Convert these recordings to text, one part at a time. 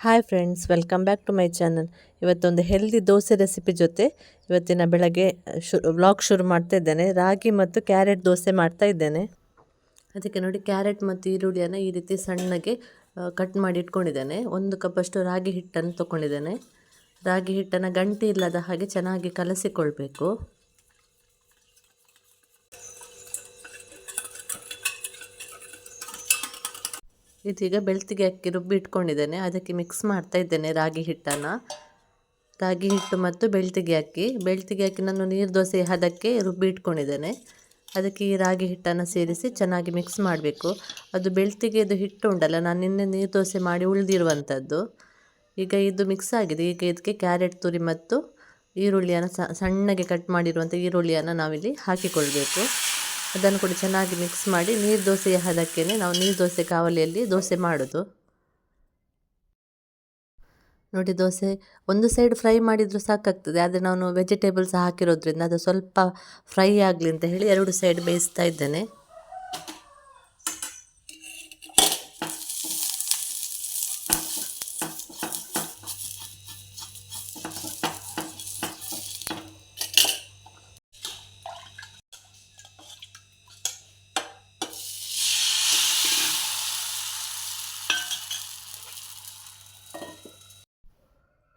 Hi friends welcome back to my channel ಇವತ್ತೊಂದು healthy dosa recipe ಜೊತೆ ಇವತ್ತಿನ ಬೆಳಗ್ಗೆ ಶು ವ್ಲಾಗ್ ಶುರು ಮಾಡ್ತಾ ಇದ್ದೇನೆ. ರಾಗಿ ಮತ್ತು ಕ್ಯಾರೆಟ್ ದೋಸೆ ಮಾಡ್ತಾ ಇದ್ದೇನೆ. ಅದಕ್ಕೆ ನೋಡಿ ಕ್ಯಾರೆಟ್ ಮತ್ತು ಈರುಳ್ಳಿಯನ್ನು ಈ ರೀತಿ ಸಣ್ಣಗೆ ಕಟ್ ಮಾಡಿ ಇಟ್ಕೊಂಡಿದ್ದೇನೆ. ಒಂದು ಕಪ್ಪಷ್ಟು ರಾಗಿ ಹಿಟ್ಟನ್ನು ತೊಗೊಂಡಿದ್ದೇನೆ ರಾಗಿ ಹಿಟ್ಟನ್ನು ಗಂಟೆ ಇಲ್ಲದ ಹಾಗೆ ಚೆನ್ನಾಗಿ ಕಲಸಿಕೊಳ್ಬೇಕು. ಇದೀಗ ಬೆಳ್ತಿಗೆ ಅಕ್ಕಿ ರುಬ್ಬಿ ಇಟ್ಕೊಂಡಿದ್ದೇನೆ. ಅದಕ್ಕೆ ಮಿಕ್ಸ್ ಮಾಡ್ತಾ ಇದ್ದೇನೆ ರಾಗಿ ಹಿಟ್ಟನ್ನು. ರಾಗಿ ಹಿಟ್ಟು ಮತ್ತು ಬೆಳ್ತಿಗೆ ಅಕ್ಕಿ. ಬೆಳ್ತಿಗೆ ಅಕ್ಕಿ ನಾನು ನೀರು ದೋಸೆ ಹದಕ್ಕೆ ರುಬ್ಬಿ ಇಟ್ಕೊಂಡಿದ್ದೇನೆ. ಅದಕ್ಕೆ ಈ ರಾಗಿ ಹಿಟ್ಟನ್ನು ಸೇರಿಸಿ ಚೆನ್ನಾಗಿ ಮಿಕ್ಸ್ ಮಾಡಬೇಕು. ಅದು ಬೆಳ್ತಿಗೆದು ಹಿಟ್ಟು ಉಂಟಲ್ಲ, ನಾನು ನಿನ್ನೆ ನೀರು ದೋಸೆ ಮಾಡಿ ಉಳಿದಿರುವಂಥದ್ದು ಈಗ ಇದು ಮಿಕ್ಸ್ ಆಗಿದೆ. ಈಗ ಇದಕ್ಕೆ ಕ್ಯಾರೆಟ್, ತುರಿ ಮತ್ತು ಈರುಳ್ಳಿಯನ್ನು ಸಣ್ಣಗೆ ಕಟ್ ಮಾಡಿರುವಂಥ ಈರುಳ್ಳಿಯನ್ನು ನಾವಿಲ್ಲಿ ಹಾಕಿಕೊಳ್ಬೇಕು. ಅದನ್ನು ಕೂಡ ಚೆನ್ನಾಗಿ ಮಿಕ್ಸ್ ಮಾಡಿ ನೀರು ದೋಸೆಯ ಹದಕ್ಕೆ ನಾವು ನೀರು ದೋಸೆ ಕಾವಲಿಯಲ್ಲಿ ದೋಸೆ ಮಾಡೋದು. ನೋಡಿ ದೋಸೆ ಒಂದು ಸೈಡ್ ಫ್ರೈ ಮಾಡಿದರೂ ಸಾಕಾಗ್ತದೆ, ಆದರೆ ನಾನು ವೆಜಿಟೇಬಲ್ಸ್ ಹಾಕಿರೋದ್ರಿಂದ ಅದು ಸ್ವಲ್ಪ ಫ್ರೈ ಆಗಲಿ ಅಂತ ಹೇಳಿ ಎರಡು ಸೈಡ್ ಬೇಯಿಸ್ತಾ ಇದ್ದೇನೆ.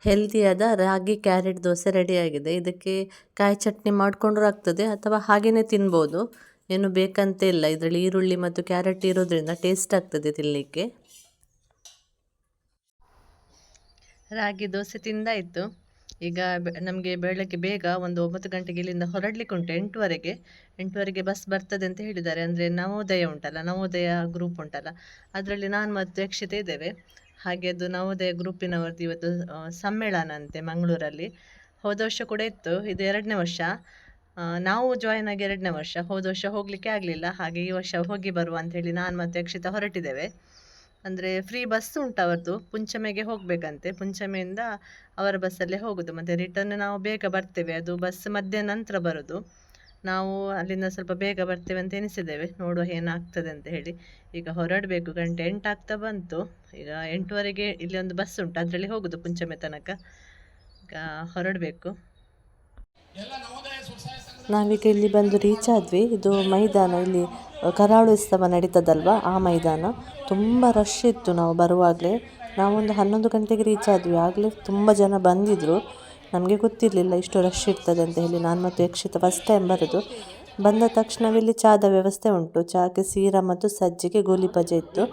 ಹೆಲ್ದಿಯಾದ ರಾಗಿ, ಕ್ಯಾರೆಟ್, ದೋಸೆ ರೆಡಿಯಾಗಿದೆ ಇದಕ್ಕೆ ಕಾಯಿ ಚಟ್ನಿ ಮಾಡಿಕೊಂಡ್ರೂ ಆಗ್ತದೆ, ಅಥವಾ ಹಾಗೆಯೇ ತಿನ್ಬೋದು. ಏನು ಬೇಕಂತ ಇಲ್ಲ. ಇದರಲ್ಲಿ ಈರುಳ್ಳಿ ಮತ್ತು ಕ್ಯಾರೆಟ್ ಇರೋದ್ರಿಂದ ಟೇಸ್ಟ್ ಆಗ್ತದೆ ತಿನ್ನಲಿಕ್ಕೆ ರಾಗಿ, ದೋಸೆ ತಿಂದಾಯಿತು ಈಗ ನಮಗೆ ಬೆಳಗ್ಗೆ ಬೇಗ ಒಂದು ಒಂಬತ್ತು ಗಂಟೆಗೆ ಇಲ್ಲಿಂದ ಹೊರಡ್ಲಿಕ್ಕೆ ಉಂಟು. ಎಂಟುವರೆಗೆ ಎಂಟುವರೆಗೆ ಬಸ್ ಬರ್ತದೆ ಅಂತ ಹೇಳಿದ್ದಾರೆ. ಅಂದರೆ ನವೋದಯ ಉಂಟಲ್ಲ, ನವೋದಯ ಗ್ರೂಪ್ ಉಂಟಲ್ಲ. ಅದರಲ್ಲಿ ನಾನು ಮತ್ತು ಯಕ್ಷತೆ ಇದ್ದೇವೆ. ಹಾಗೆ ಅದು ನವೋದಯ ಗ್ರೂಪಿನವ್ರದ್ದು ಇವತ್ತು ಸಮ್ಮೇಳನ ಅಂತೆ ಮಂಗಳೂರಲ್ಲಿ. ಹೋದ ವರ್ಷ ಕೂಡ ಇತ್ತು. ಇದು ಎರಡನೇ ವರ್ಷ. ನಾವು ಜಾಯ್ನ್ ಆಗಿ ಎರಡನೇ ವರ್ಷ. ಹೋದ ವರ್ಷ ಹೋಗಲಿಕ್ಕೆ ಆಗಲಿಲ್ಲ. ಹಾಗೆ ಈ ವರ್ಷ ಹೋಗಿ ಬರುವ ಅಂಥೇಳಿ ನಾನು ಮತ್ತು ಅಕ್ಷಿತ ಹೊರಟಿದ್ದೇವೆ. ಅಂದರೆ ಫ್ರೀ ಬಸ್ ಉಂಟು ಅವರದ್ದು. ಪುಂಚಮೆಗೆ ಹೋಗಬೇಕಂತೆ. ಪುಂಚಮೆಯಿಂದ ಅವರ ಬಸ್ಸಲ್ಲೇ ಹೋಗೋದು. ಮತ್ತು ರಿಟರ್ನ್ ನಾವು ಬೇಗ ಬರ್ತೇವೆ. ಅದು ಬಸ್ ಮಧ್ಯಾಹ್ನ ನಂತರ ಬರೋದು. ನಾವು ಅಲ್ಲಿಂದ ಸ್ವಲ್ಪ ಬೇಗ ಬರ್ತೇವೆ ಅಂತ ಎನಿಸಿದ್ದೇವೆ ನೋಡುವ ಏನಾಗ್ತದೆ ಅಂತ ಹೇಳಿ. ಈಗ ಹೊರಡಬೇಕು. ಗಂಟೆ ಎಂಟಾಗ್ತಾ ಬಂತು. ಈಗ ಎಂಟುವರೆಗೆ ಇಲ್ಲಿ ಒಂದು ಬಸ್ ಉಂಟು. ಅದರಲ್ಲಿ ಹೋಗುದು ಪುಂಚಮೆ ತನಕ. ಈಗ ಹೊರಡಬೇಕು. ನಾವೀಗ ಇಲ್ಲಿ ಬಂದು ರೀಚ್ ಆದ್ವಿ. ಇದು ಮೈದಾನ. ಇಲ್ಲಿ ಕರಾಳು ಉತ್ಸವ ನಡೀತದಲ್ವಾ? ಆ ಮೈದಾನ. ತುಂಬ ರಶ್ ಇತ್ತು ನಾವು ಬರುವಾಗಲೇ. ನಾವೊಂದು ಹನ್ನೊಂದು ಗಂಟೆಗೆ ರೀಚ್ ಆದ್ವಿ. ಆಗಲೇ ತುಂಬ ಜನ ಬಂದಿದ್ದರು ನಮಗೆ ಗೊತ್ತಿರಲಿಲ್ಲ ಇಷ್ಟು ರಶ್ ಇರ್ತದೆ ಅಂತ ಹೇಳಿ ನಾನು ಮತ್ತು ಯಕ್ಷಿತ ಫಸ್ಟ್ ಟೈಮ್ ಬರೋದು. ಬಂದ ತಕ್ಷಣವಿಲ್ಲಿ ಚಾದ ವ್ಯವಸ್ಥೆ ಉಂಟು. ಚಹಾಕ್ಕೆ ಸೀರಾ ಮತ್ತು ಸಜ್ಜಿಗೆ ಗೋಲಿ ಪಜೆ ಇತ್ತು.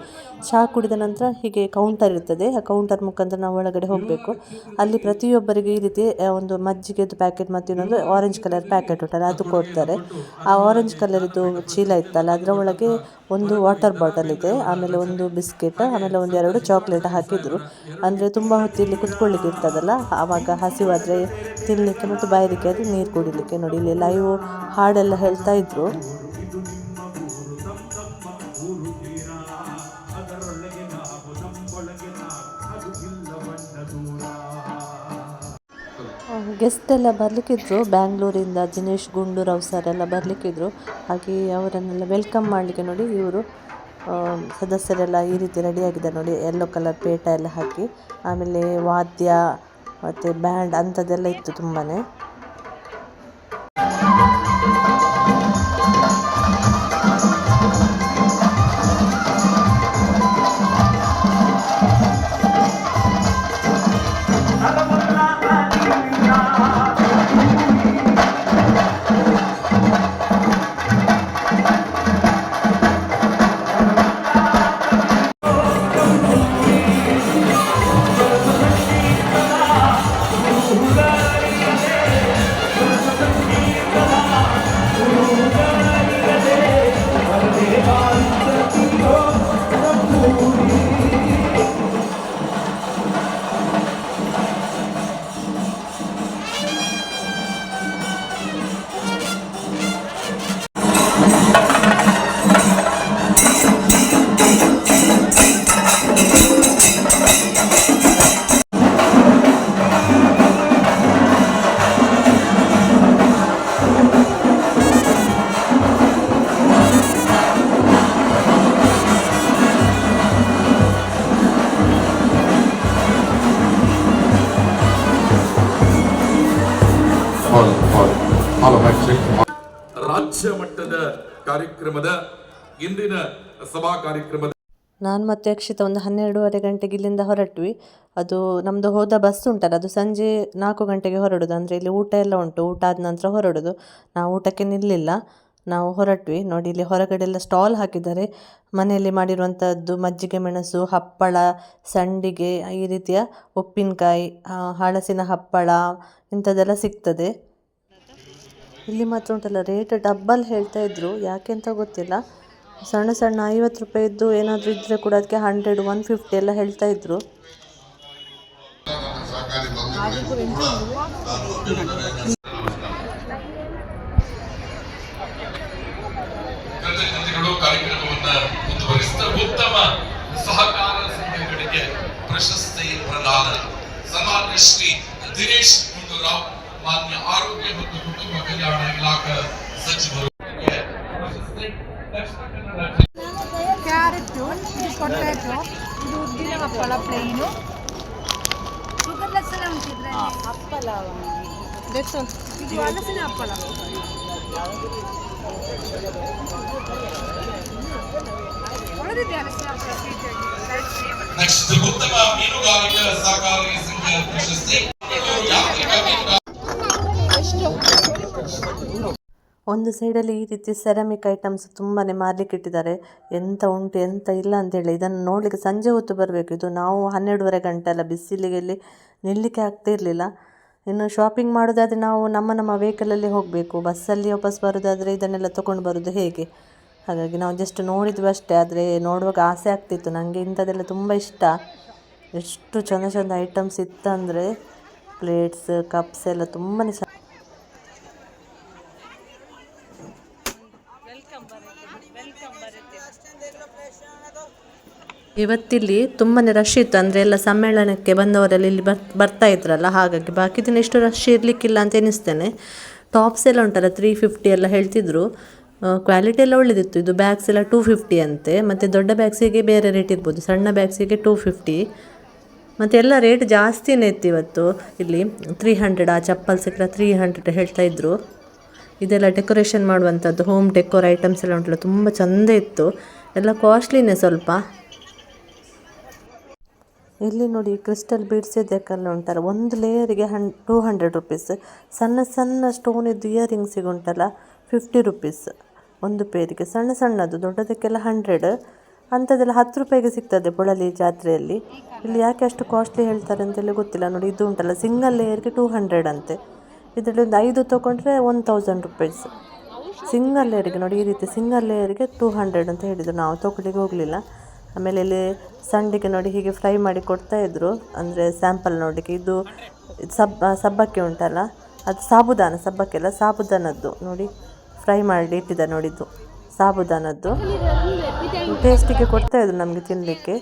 ಚಹಾ ಕುಡಿದ ನಂತರ ಹೀಗೆ ಕೌಂಟರ್ ಇರ್ತದೆ. ಆ ಕೌಂಟರ್ ಮುಖಾಂತರ ನಾವು ಒಳಗಡೆ ಹೋಗಬೇಕು. ಅಲ್ಲಿ ಪ್ರತಿಯೊಬ್ಬರಿಗೆ ಈ ರೀತಿ ಒಂದು ಮಜ್ಜಿಗೆದು ಪ್ಯಾಕೆಟ್ ಮತ್ತು ಇನ್ನೊಂದು ಆರೆಂಜ್ ಕಲರ್ ಪ್ಯಾಕೆಟ್ ಉಂಟಲ್ಲ, ಅದು ಕೊಡ್ತಾರೆ. ಆ ಆರೆಂಜ್ ಕಲರಿದ್ದು ಚೀಲ ಇತ್ತಲ್ಲ, ಅದರ ಒಳಗೆ ಒಂದು ವಾಟರ್ ಬಾಟಲ್ ಇದೆ, ಆಮೇಲೆ ಒಂದು ಬಿಸ್ಕೆಟ್ ಆಮೇಲೆ ಒಂದು ಎರಡು ಚಾಕ್ಲೇಟ್ ಹಾಕಿದ್ರು. ಅಂದರೆ ತುಂಬ ಹೊತ್ತು ಇಲ್ಲಿ ಕುತ್ಕೊಳ್ಳಿಕ್ಕೆ ಇರ್ತದಲ್ಲ, ಆವಾಗ ಹಸಿವಾದರೆ ತಿನ್ನಲಿಕ್ಕೆ ಮತ್ತು ಬಾಯಲಿಕ್ಕೆ ಅದು ನೀರು ಕುಡಿಲಿಕ್ಕೆ ನೋಡಿ, ಇಲ್ಲಿ ಲೈವ್ ಹಾಡೆಲ್ಲ ಹೇಳ್ತಾ ಇದ್ರು. ಗೆಸ್ಟ್ ಎಲ್ಲ ಬರಲಿಕ್ಕಿದ್ರು. ಬ್ಯಾಂಗ್ಳೂರಿಂದ ದಿನೇಶ್ ಗುಂಡೂರಾವ್ ಸರ್ ಎಲ್ಲ ಬರಲಿಕ್ಕಿದ್ರು. ಹಾಗೆ ಅವರನ್ನೆಲ್ಲ ವೆಲ್ಕಮ್ ಮಾಡಲಿಕ್ಕೆ ನೋಡಿ ಇವರು ಸದಸ್ಯರೆಲ್ಲ ಈ ರೀತಿ ರೆಡಿಯಾಗಿದ್ದಾರೆ ನೋಡಿ. ಯೆಲ್ಲೋ ಕಲರ್ ಪೇಟ ಎಲ್ಲ ಹಾಕಿ, ಆಮೇಲೆ ವಾದ್ಯ ಮತ್ತು ಬ್ಯಾಂಡ್ ಅಂಥದ್ದೆಲ್ಲ ಇತ್ತು ತುಂಬಾ ಕಾರ್ಯಕ್ರಮದ ಇಂದಿನ ಸಭಾ ಕಾರ್ಯಕ್ರಮದ ನಾನು ಮತ್ತು ಅಕ್ಷಿತ ಒಂದು ಹನ್ನೆರಡೂವರೆ ಗಂಟೆಗೆ ಇಲ್ಲಿಂದ ಹೊರಟ್ವಿ. ಅದು ನಮ್ಮದು ಹೋದ ಬಸ್ ಉಂಟಲ್ಲ, ಅದು ಸಂಜೆ ನಾಲ್ಕು ಗಂಟೆಗೆ ಹೊರಡೋದು. ಅಂದರೆ ಇಲ್ಲಿ ಊಟ ಎಲ್ಲ ಉಂಟು. ಊಟ ಆದ ನಂತರ ಹೊರಡೋದು. ನಾವು ಊಟಕ್ಕೆ ನಿಲ್ಲಿಲ್ಲ. ನಾವು ಹೊರಟ್ವಿ. ನೋಡಿ, ಇಲ್ಲಿ ಹೊರಗಡೆ ಎಲ್ಲ ಸ್ಟಾಲ್ ಹಾಕಿದ್ದಾರೆ. ಮನೆಯಲ್ಲಿ ಮಾಡಿರುವಂಥದ್ದು ಮಜ್ಜಿಗೆ, ಮೆಣಸು, ಹಪ್ಪಳ, ಸಂಡಿಗೆ, ಈ ರೀತಿಯ ಉಪ್ಪಿನಕಾಯಿ ಹಳಸಿನ ಹಪ್ಪಳ, ಇಂಥದ್ದೆಲ್ಲ ಸಿಗ್ತದೆ. ಇಲ್ಲಿ ಮಾತ್ರ ಉಂಟಲ್ಲ ರೇಟ್ ಡಬ್ಬಲ್ ಹೇಳ್ತಾ ಇದ್ರು. ಯಾಕೆ ಅಂತ ಗೊತ್ತಿಲ್ಲ. ಸಣ್ಣ ಸಣ್ಣ ಐವತ್ತು ರೂಪಾಯಿದ್ದು ಏನಾದರೂ ಇದ್ದರೆ ಕೂಡ ಅದಕ್ಕೆ ಹಂಡ್ರೆಡ್ ಒನ್ ಫಿಫ್ಟಿ ಎಲ್ಲ ಹೇಳ್ತಾ ಇದ್ರು. ಕ್ಯಾರೆಟು ಇದು ಪೊಟ್ಯಾಟೊ ಇದು ಉದ್ದಿನ ಹಪ್ಪಳ ಪ್ಲೇನು ಶುಗರ್ಲೆಸ್ ಎಲ್ಲ ಉಂಟಿದ್ರೆ ಹಪ್ಪಳ ಇದು ಹಲಸಿನ ಹಪ್ಪಳ ಒಳ್ಳೆದಿದೆ ಹಲಸಿನ ಹಪ್ಪಳ sweet ಆಗಿ. ನೆಕ್ಸ್ಟ್ ಉತ್ತಮ ಮೀನುಗಾರಿಕಾ ಸಹಕಾರಿ ಸಂಘ ಪ್ರಶಸ್ತಿ ಯಾಂತ್ರಿಕ ಮೀನುಗಾರಿಕೆ ಒಂದು ಸೈಡಲ್ಲಿ ಈ ರೀತಿ ಸೆರಾಮಿಕ್ ಐಟಮ್ಸ್ ತುಂಬಾ ಮಾರ್ಲಿಕ್ಕೆ ಇಟ್ಟಿದ್ದಾರೆ. ಎಂತ ಉಂಟು, ಎಂತ ಇಲ್ಲ ಅಂತೇಳಿ ಇದನ್ನು ನೋಡಲಿಕ್ಕೆ ಸಂಜೆ ಹೊತ್ತು ಬರಬೇಕು. ಇದು ನಾವು ಹನ್ನೆರಡುವರೆ ಗಂಟೆ ಅಲ್ಲ, ಬಿಸಿಲಿಗೆ ಇಲ್ಲಿ ನಿಲ್ಲಿಕ್ಕೆ ಆಗ್ತಾ ಇರಲಿಲ್ಲ. ಇನ್ನು ಶಾಪಿಂಗ್ ಮಾಡೋದಾದರೆ ನಾವು ನಮ್ಮ ನಮ್ಮ ವೆಹಿಕಲಲ್ಲಿ ಹೋಗಬೇಕು. ಬಸ್ಸಲ್ಲಿ ವಾಪಸ್ ಬರೋದಾದರೆ ಇದನ್ನೆಲ್ಲ ತೊಗೊಂಡು ಬರೋದು ಹೇಗೆ? ಹಾಗಾಗಿ ನಾವು ಜಸ್ಟ್ ನೋಡಿದ್ವಿ ಅಷ್ಟೇ. ಆದರೆ ನೋಡುವಾಗ ಆಸೆ ಆಗ್ತಿತ್ತು. ನನಗೆ ಇಂಥದ್ದೆಲ್ಲ ತುಂಬ ಇಷ್ಟ. ಎಷ್ಟು ಚಂದ ಚಂದ ಐಟಮ್ಸ್ ಇತ್ತಂದರೆ ಪ್ಲೇಟ್ಸ್ ಕಪ್ಸ್ ಎಲ್ಲ ತುಂಬಾ ಇವತ್ತಿಲ್ಲಿ ತುಂಬಾ ರಶ್ ಇತ್ತು. ಅಂದರೆ ಎಲ್ಲ ಸಮ್ಮೇಳನಕ್ಕೆ ಬಂದವರೆಲ್ಲ ಇಲ್ಲಿ ಬರ್, ಬರ್ತಾ ಇದ್ರಲ್ಲ, ಹಾಗಾಗಿ ಬಾಕಿ ದಿನ ಇಷ್ಟು ರಶ್ ಇರಲಿಕ್ಕಿಲ್ಲ ಅಂತ ಎನಿಸ್ತೇನೆ. ಟಾಪ್ಸ್ ಎಲ್ಲ ಉಂಟಲ್ಲ ತ್ರೀ ಫಿಫ್ಟಿ ಎಲ್ಲ ಹೇಳ್ತಿದ್ರು. ಕ್ವಾಲಿಟಿ ಎಲ್ಲ ಒಳ್ಳೆದಿತ್ತು. ಇದು ಬ್ಯಾಗ್ಸ್ ಎಲ್ಲ ಟೂ ಫಿಫ್ಟಿ ಅಂತೆ. ಮತ್ತು ದೊಡ್ಡ ಬ್ಯಾಗ್ಸಿಗೆ ಬೇರೆ ರೇಟ್ ಇರ್ಬೋದು. ಸಣ್ಣ ಬ್ಯಾಗ್ಸಿಗೆ ಟೂ ಫಿಫ್ಟಿ ಮತ್ತು ಎಲ್ಲ ರೇಟ್ ಜಾಸ್ತಿನೇ ಇತ್ತು ಇವತ್ತು. ಇಲ್ಲಿ ತ್ರೀ ಹಂಡ್ರೆಡ್ ಆ ಚಪ್ಪಲ್ ಸಿಕ್ಕರೆ ತ್ರೀ ಹಂಡ್ರೆಡ್ ಹೇಳ್ತಾ ಇದ್ರು. ಇದೆಲ್ಲ ಡೆಕೋರೇಷನ್ ಮಾಡುವಂಥದ್ದು ಹೋಮ್ ಡೆಕೋರ್ ಐಟಮ್ಸ್ ಎಲ್ಲ ಉಂಟಲ್ಲ, ತುಂಬ ಚೆಂದ ಇತ್ತು. ಎಲ್ಲ ಕಾಸ್ಟ್ಲಿನೇ ಸ್ವಲ್ಪ. ಇಲ್ಲಿ ನೋಡಿ ಕ್ರಿಸ್ಟಲ್ ಬೀಡ್ಸ್ ಇದಕ್ಕೆಲ್ಲ ಉಂಟಲ್ಲ ಒಂದು ಲೇಯರಿಗೆ ಹನ್ ಟೂ ಹಂಡ್ರೆಡ್ ರುಪೀಸ್ ಸಣ್ಣ ಸಣ್ಣ ಸ್ಟೋನ್ ಇದ್ದು ಇಯರಿಂಗ್ಸಿಗೆ ಉಂಟಲ್ಲ ಫಿಫ್ಟಿ ರುಪೀಸ್ ಒಂದು ಪೇರಿಗೆ ಸಣ್ಣ ಸಣ್ಣದು ದೊಡ್ಡದಕ್ಕೆಲ್ಲ ಹಂಡ್ರೆಡ್ ಅಂಥದ್ದೆಲ್ಲ ಹತ್ತು ರೂಪಾಯಿಗೆ ಸಿಗ್ತದೆ ಬೊಳಲಿ ಜಾತ್ರೆಯಲ್ಲಿ. ಇಲ್ಲಿ ಯಾಕೆ ಅಷ್ಟು ಕಾಸ್ಟ್ಲಿ ಹೇಳ್ತಾರೆ ಅಂತೇಳಿ ಗೊತ್ತಿಲ್ಲ. ನೋಡಿ, ಇದು ಉಂಟಲ್ಲ ಸಿಂಗಲ್ ಲೇಯರ್ಗೆ ಟೂ ಹಂಡ್ರೆಡ್ ಅಂತೆ. ಇದರಲ್ಲಿ ಒಂದು ಐದು ತೊಗೊಂಡ್ರೆ ಒನ್ ತೌಸಂಡ್ ರುಪೀಸ್ ಸಿಂಗಲ್ ಲೇಯರಿಗೆ ನೋಡಿ, ಈ ರೀತಿ ಸಿಂಗಲ್ ಲೇಯರಿಗೆ ಟೂ ಹಂಡ್ರೆಡ್ ಅಂತ ಹೇಳಿದರು. ನಾವು ತೊಗೊಳ್ಳಿಕ್ಕೆ ಹೋಗಲಿಲ್ಲ. ಆಮೇಲೆ ಇಲ್ಲಿ ಸಂಡಿಗೆ ನೋಡಿ ಹೀಗೆ ಫ್ರೈ ಮಾಡಿ ಕೊಡ್ತಾ ಇದ್ರು. ಅಂದರೆ ಸ್ಯಾಂಪಲ್ ನೋಡಲಿಕ್ಕೆ ಇದು ಸಬ್ಬ ಸಬ್ ಸಬ್ಬಕ್ಕೆ ಉಂಟಲ್ಲ, ಅದು ಸಾಬುದಾನ ಸಬ್ಬಕ್ಕೆಲ್ಲ, ಸಾಬುದಾನದ್ದು. ನೋಡಿ ಫ್ರೈ ಮಾಡಿ ಇಟ್ಟಿದ್ದ ನೋಡಿದ್ದು, ಸಾಬುದಾನದ್ದು. ಟೇಸ್ಟಿಗೆ ಕೊಡ್ತಾ ಇದ್ರು ನಮಗೆ ತಿನ್ನಲಿಕ್ಕೆ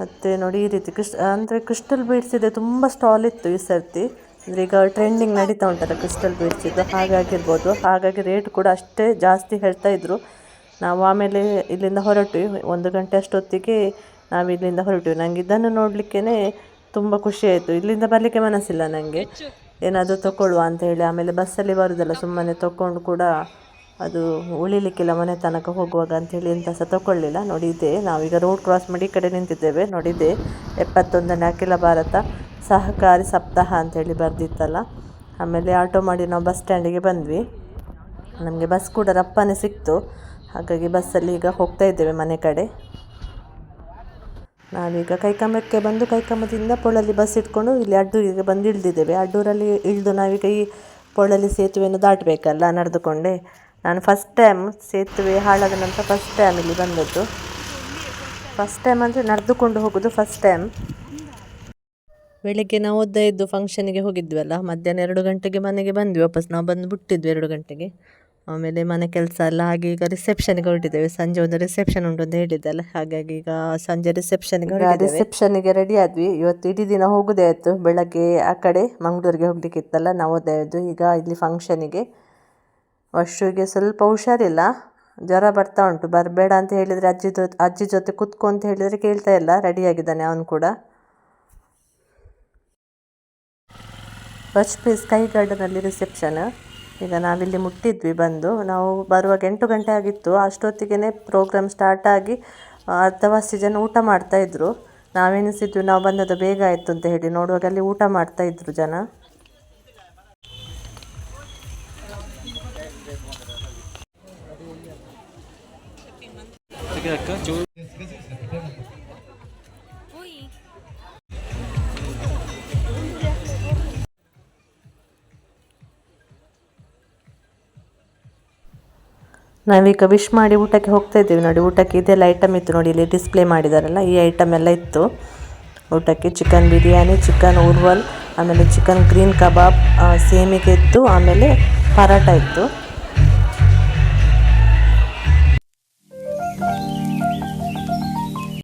ಮತ್ತು ನೋಡಿ, ಈ ರೀತಿ ಕ್ರಿಸ್ ಅಂದರೆ ಕ್ರಿಸ್ಟಲ್ ಬೀಡ್ಸ್ ಇದೆ. ತುಂಬ ಸ್ಟಾಲ್ ಇತ್ತು ಈ ಸರ್ತಿ. ಅಂದರೆ ಈಗ ಟ್ರೆಂಡಿಂಗ್ ನಡೀತಾ ಉಂಟಲ್ಲ ಕ್ರಿಸ್ಟಲ್ ಬೀಡ್ಸ್ ಇದು. ಹಾಗಾಗಿರ್ಬೋದು. ಹಾಗಾಗಿ ರೇಟ್ ಕೂಡ ಅಷ್ಟೇ ಜಾಸ್ತಿ ಹೇಳ್ತಾ ಇದ್ರು. ನಾವು ಆಮೇಲೆ ಇಲ್ಲಿಂದ ಹೊರಟ್ವಿ ಒಂದು ಗಂಟೆ ಅಷ್ಟೊತ್ತಿಗೆ ನಾವು ಇಲ್ಲಿಂದ ಹೊರಟ್ವಿ ನಂಗೆ ಇದನ್ನು ನೋಡಲಿಕ್ಕೇ ತುಂಬ ಖುಷಿ ಆಯಿತು. ಇಲ್ಲಿಂದ ಬರಲಿಕ್ಕೆ ಮನಸ್ಸಿಲ್ಲ ನನಗೆ ಏನಾದರೂ ತಗೊಳ್ಳುವ ಅಂತ ಹೇಳಿ. ಆಮೇಲೆ ಬಸ್ಸಲ್ಲಿ ಬರೋದಲ್ಲ, ಸುಮ್ಮನೆ ತಗೊಂಡು ಕೂಡ ಅದು ಉಳಿಲಿಕ್ಕಿಲ್ಲ ಮನೆ ತನಕ ಹೋಗುವಾಗ ಅಂಥೇಳಿ ಎಂತ ಸಹ ತಗೊಳ್ಳಿಲ್ಲ ನೋಡಿ ಇದೆ ನಾವೀಗ ರೋಡ್ ಕ್ರಾಸ್ ಮಾಡಿ ಈ ಕಡೆ ನಿಂತಿದ್ದೇವೆ. ನೋಡಿದೆ ಎಪ್ಪತ್ತೊಂದನೇ ಅಖಿಲ ಭಾರತ. ಸಹಕಾರಿ ಸಪ್ತಾಹ ಅಂತೇಳಿ ಬರೆದಿತ್ತಲ್ಲ. ಆಮೇಲೆ ಆಟೋ ಮಾಡಿ ನಾವು ಬಸ್ ಸ್ಟ್ಯಾಂಡಿಗೆ ಬಂದ್ವಿ. ನಮಗೆ ಬಸ್ ಕೂಡ ರಪ್ಪನೇ ಸಿಕ್ತು. ಹಾಗಾಗಿ ಬಸ್ಸಲ್ಲಿ ಈಗ ಹೋಗ್ತಾ ಇದ್ದೇವೆ ಮನೆ ಕಡೆ. ನಾವೀಗ ಕೈಕಂಬಕ್ಕೆ ಬಂದು ಕೈಕಂಬದಿಂದ ಪೊಳಲಿ ಬಸ್ ಇಟ್ಕೊಂಡು ಇಲ್ಲಿ ಅಡ್ಡೂರಿಗೆ ಬಂದು ಇಳಿದಿದ್ದೇವೆ. ಅಡ್ಡೂರಲ್ಲಿ ಇಳಿದು ನಾವೀಗ ಈ ಪೊಳಲಿ ಸೇತುವೆಯನ್ನು ದಾಟಬೇಕಲ್ಲ ನಡೆದುಕೊಂಡೆ. ನಾನು ಫಸ್ಟ್ ಟೈಮ್ ಸೇತುವೆ ಹಾಳಾದ ನಂತರ ಫಸ್ಟ್ ಟೈಮ್ ಇಲ್ಲಿ ಬಂದದ್ದು. ಫಸ್ಟ್ ಟೈಮ್ ಅಂದರೆ ನಡೆದುಕೊಂಡು ಹೋಗೋದು ಫಸ್ಟ್ ಟೈಮ್ ಬೆಳಿಗ್ಗೆ ನಾವು ಇದ್ದು ಫಂಕ್ಷನಿಗೆ ಹೋಗಿದ್ವಲ್ಲ ಮಧ್ಯಾಹ್ನ ಎರಡು ಗಂಟೆಗೆ ಮನೆಗೆ ಬಂದ್ವಿ ವಾಪಸ್ ನಾವು ಬಂದು ಬಿಟ್ಟಿದ್ವಿ ಎರಡು ಗಂಟೆಗೆ. ಆಮೇಲೆ ಮನೆ ಕೆಲಸ ಎಲ್ಲ ಹಾಗೆ ಈಗ ರಿಸೆಪ್ಷನ್ಗೆ ಹೊರಟಿದ್ದೇವೆ. ಸಂಜೆ ಒಂದು ರಿಸೆಪ್ಷನ್ ಉಂಟು ಅಂತ ಹೇಳಿದ್ದಲ್ಲ ಹಾಗಾಗಿ ಈಗ ಸಂಜೆ ರಿಸೆಪ್ಷನ್ಗೆ ರಿಸೆಪ್ಷನ್ಗೆ ರೆಡಿ ಆದ್ವಿ. ಇವತ್ತು ಇಡೀ ದಿನ ಹೋಗೋದೇ ಆಯಿತು. ಬೆಳಗ್ಗೆ ಆ ಕಡೆ ಮಂಗಳೂರಿಗೆ ಹೋಗ್ಲಿಕ್ಕಿತ್ತಲ್ಲ ನಾವು ನವೋದಯದ್ದು ಈಗ ಇಲ್ಲಿ ಫಂಕ್ಷನಿಗೆ ವರ್ಷಿಗೆ ಸ್ವಲ್ಪ ಹುಷಾರಿಲ್ಲ ಜ್ವರ ಬರ್ತಾ ಉಂಟು. ಬರಬೇಡ ಅಂತ ಹೇಳಿದರೆ ಅಜ್ಜಿ ಜೊತೆ ಅಜ್ಜಿ ಜೊತೆ ಕೂತ್ಕೊ ಅಂತ ಹೇಳಿದರೆ ಕೇಳ್ತಾ ಇಲ್ಲ ರೆಡಿಯಾಗಿದ್ದಾನೆ ಅವನು ಕೂಡ. ಬಚ್ ಪ್ಲೇಸ್ ಸ್ಕೈ ಗಾರ್ಡನಲ್ಲಿ ರಿಸೆಪ್ಷನ್ ಈಗ ನಾವಿಲ್ಲಿ ಮುಟ್ಟಿದ್ವಿ, ಬಂದು. ನಾವು ಬರುವಾಗ ಎಂಟು ಗಂಟೆ ಆಗಿತ್ತು. ಅಷ್ಟೊತ್ತಿಗೆ ಪ್ರೋಗ್ರಾಮ್ ಸ್ಟಾರ್ಟ್ ಆಗಿ ಅರ್ಧವಾಸಿ ಜನ ಊಟ ಮಾಡ್ತಾಯಿದ್ರು ನಾವೆನಿಸಿದ್ವಿ, ನಾವು ಬಂದದ್ದು ಬೇಗ ಆಯಿತು ಅಂತ ಹೇಳಿ. ನೋಡುವಾಗ ಅಲ್ಲಿ ಊಟ ಮಾಡ್ತಾ ಇದ್ರು ಜನ. ನಾವೀಗ ವಿಶ್ ಮಾಡಿ ಊಟಕ್ಕೆ ಹೋಗ್ತಾ ಇದ್ದೀವಿ ನೋಡಿ. ಊಟಕ್ಕೆ ಇದೆಲ್ಲ ಐಟಮ್ ಇತ್ತು ನೋಡಿ. ಇಲ್ಲಿ ಡಿಸ್ಪ್ಲೇ ಮಾಡಿದಾರಲ್ಲ, ಈ ಐಟಮ್ ಎಲ್ಲ ಇತ್ತು. ಊಟಕ್ಕೆ ಚಿಕನ್ ಬಿರಿಯಾನಿ ಚಿಕನ್ ಉರ್ವಲ್ ಆಮೇಲೆ ಚಿಕನ್ ಗ್ರೀನ್ ಕಬಾಬ್ ಸೇಮಿಗೆ ಇತ್ತು. ಆಮೇಲೆ ಪರಾಟ ಇತ್ತು.